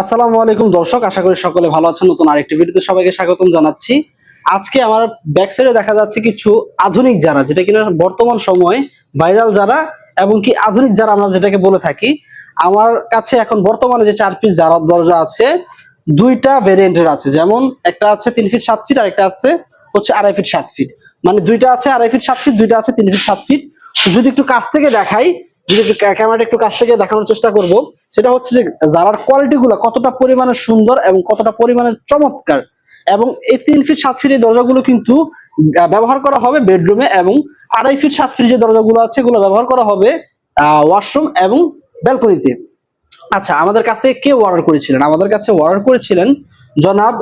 আসসালামু আলাইকুম দর্শক, আশা করি সকলে ভালো আছেন। নতুন আরেকটি ভিডিওতে সবাইকে স্বাগতম জানাচ্ছি। আজকে আমার ব্যাক সাইডে দেখা যাচ্ছে কিছু আধুনিক যারা, যেটা কিনা বর্তমান সময়ে ভাইরাল যারা এবং কি আধুনিক যারা আমরা যেটাকে বলে থাকি, আমার কাছে এখন বর্তমানে যে চার পিস যারা দরজা আছে, দুইটা ভেরিয়েন্টের আছে। যেমন একটা আছে তিন ফিট সাত ফিট আর একটা আছে হচ্ছে আড়াই ফিট সাত ফিট মানে দুইটা আছে আড়াই ফিট সাত ফিট দুইটা আছে তিন ফিট সাত ফিট যদি একটু কাছ থেকে দেখাই যদি একটু ক্যা- ক্যামেরাটা একটু কাছ থেকে দেখানোর চেষ্টা করব, সেটা হচ্ছে যে জারার কোয়ালিটি গুলো কতটা পরিমাণে সুন্দর এবং কতটা পরিমাণে চমৎকার। এবং এই তিন ফিট সাত ফিট এই দরজাগুলো কিন্তু ব্যবহার করা হবে বেডরুমে এবং আড়াই ফিট সাত ফিট যে দরজাগুলো আছে, এগুলো ব্যবহার করা হবে ওয়াশরুম এবং ব্যালকনিতে আচ্ছা আমাদের কাছ থেকে কে অর্ডার করেছিলেন? আমাদের কাছে অর্ডার করেছিলেন জনাব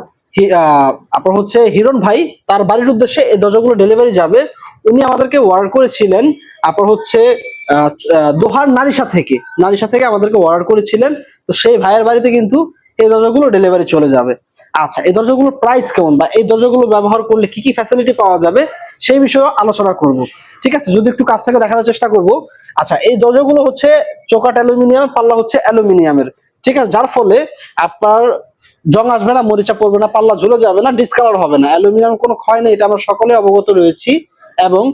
আপনার হচ্ছে হিরণ ভাই। তার বাড়ির উদ্দেশ্যে এই দরজাগুলো ডেলিভারি যাবে। উনি আমাদেরকে অর্ডার করেছিলেন, আপনার হচ্ছে দোহার নারিশা থেকে নারিশা থেকে আমাদেরকে অর্ডার করেছিলেন। তো সেই ভাইয়ের বাড়িতে কিন্তু এই দরজাগুলো ডেলিভারি চলে যাবে। আচ্ছা এই দরজাগুলোর প্রাইস কেমন বা এই দরজাগুলো ব্যবহার করলে কি কি ফ্যাসিলিটি পাওয়া যাবে, সেই বিষয়ে আলোচনা করব। ঠিক আছে, যদি একটু কাছ থেকে দেখানোর চেষ্টা করব। আচ্ছা এই দরজাগুলো হচ্ছে চোকাট অ্যালুমিনিয়াম, পাল্লা হচ্ছে অ্যালুমিনিয়ামের। ঠিক আছে, যার ফলে আপনার জং আসবে না, মরিচা পড়বে না, পাল্লা ঝুলে যাবে না ডিসকালার হবে না। অ্যালুমিনিয়াম কোনো ক্ষয় নেই, এটা আমরা সকলে অবগত রয়েছি। এবং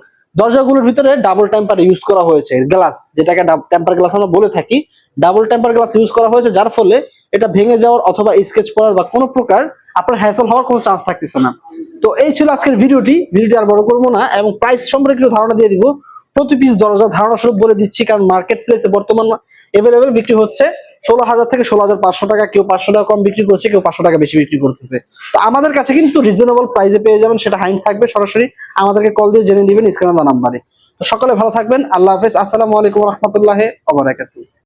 দরজাগুলোর ভিতরে ডাবল টেম্পার ইউজ করা হয়েছে গ্লাস যেটাকে টেম্পার গ্লাস আমরা বলে থাকি। ডাবল টেম্পার গ্লাস ইউজ করা হয়েছে, যার ফলে এটা ভেঙে যাওয়ার অথবা স্কেচ পড়ার বা কোনো প্রকার আপনার হ্যাসেল হওয়ার কোনো চান্স থাকতেছে না। তো এই ছিল আজকের ভিডিওটি। ভিডিওটি আর বড় করব না, এবং প্রাইস সম্পর্কে একটু ধারণা দিয়ে দিব। প্রতি পিস দরজা ধারণা স্বরূপ বলে দিচ্ছি, কারণ মার্কেট প্লেসে বর্তমান এভেলেবেল বিক্রি হচ্ছে। ষোলো হাজার থেকে ষোলো হাজার পাঁচশো টাকা, কেউ পাঁচশো টাকা কম বিক্রি করছে, কেউ পাঁচশো টাকা বেশি বিক্রি করতেছে। তো আমাদের কাছে কিন্তু রিজনেবল প্রাইসে পেয়ে যাবেন, সেটা হাইন থাকবে সরাসরি। আমাদেরকে কল দিয়ে জেনে নেবেন স্ক্রিনে নাম্বারে। সকলে ভালো থাকবেন, আল্লাহ হাফেজ। আসসালামু আলাইকুম রহমতুল্লাহ